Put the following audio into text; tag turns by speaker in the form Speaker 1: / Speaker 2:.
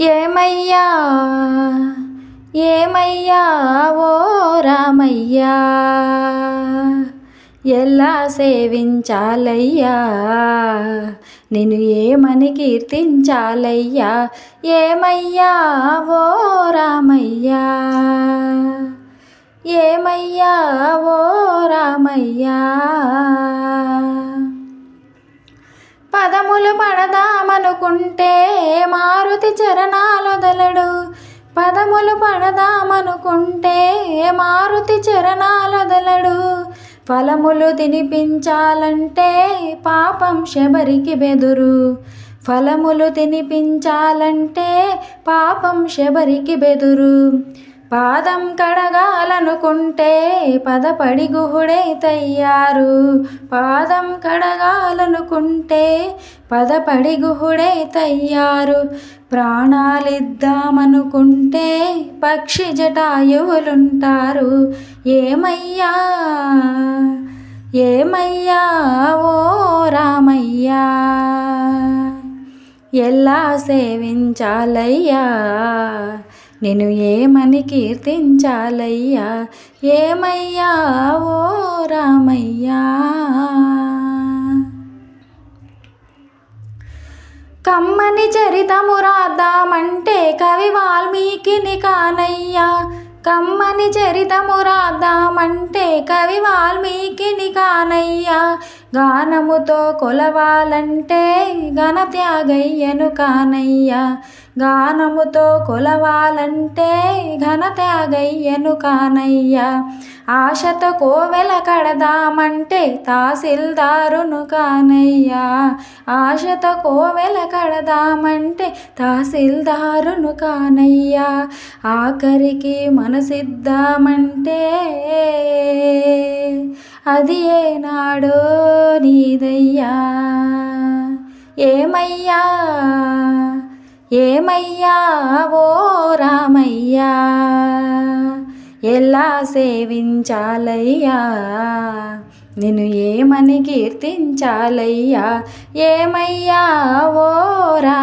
Speaker 1: ఏమయ్యా? ఏమయ్యా? ఓ రామయ్యా ఎలా సేవించాలయ్యా? నేను ఏమని కీర్తించాలయ్యా? ఏమయ్యా? ఓ రామయ్యా ఏమయ్యా? ఓ రామయ్యా పదములు పడదామనుకుంటే మా మారుతి చరణాలొదలడు. పదములు పడదామనుకుంటే మారుతి చరణాలొదలడు. ఫలములు తినిపించాలంటే పాపం శబరికి బెదురు. ఫలములు తినిపించాలంటే పాపం శబరికి బెదురు. పాదం కడగాలనుకుంటే పదపడి గుహుడై తయ్యారు. పాదం కడగాలనుకుంటే పదపడి గుహుడే తయ్యారు. ప్రాణాలిద్దామనుకుంటే పక్షి జటాయువులుంటారు. ఏమయ్యా? ఏమయ్యా? ఓ రామయ్యా! ఎలా సేవించాలయ్యా? నేను ఏమని కీర్తించాలయ్యా? ఏమయ్యా? ఓ రామయ్యా! కమ్మని చరితము రాద్దామంటే కవి వాల్మీకిని కానయ్యా. కమ్మని చరితము రాద్దామంటే కవి వాల్మీకిని కానయ్యా. గానముతో కొలవాలంటే ఘనత్యాగయ్యను కానయ్యా. గానముతో కొలవాలంటే ఘనత్యాగయ్యను కానయ్యా. ఆశత కోవెల కడదామంటే తహసీల్దారును కానయ్యా. ఆశత కోవెల కడదామంటే తహసీల్దారును కానయ్యా. ఆఖరికి మనసిద్దామంటే అది ఏనాడో నీదయ్యా. ఏమయ్యా? ఏమయ్యా? ఓ రామయ్యా ఎలా సేవించాలయ్యా? నిన్ను ఏమని కీర్తించాలయ్యా? ఏమయ్యా? ఓ రా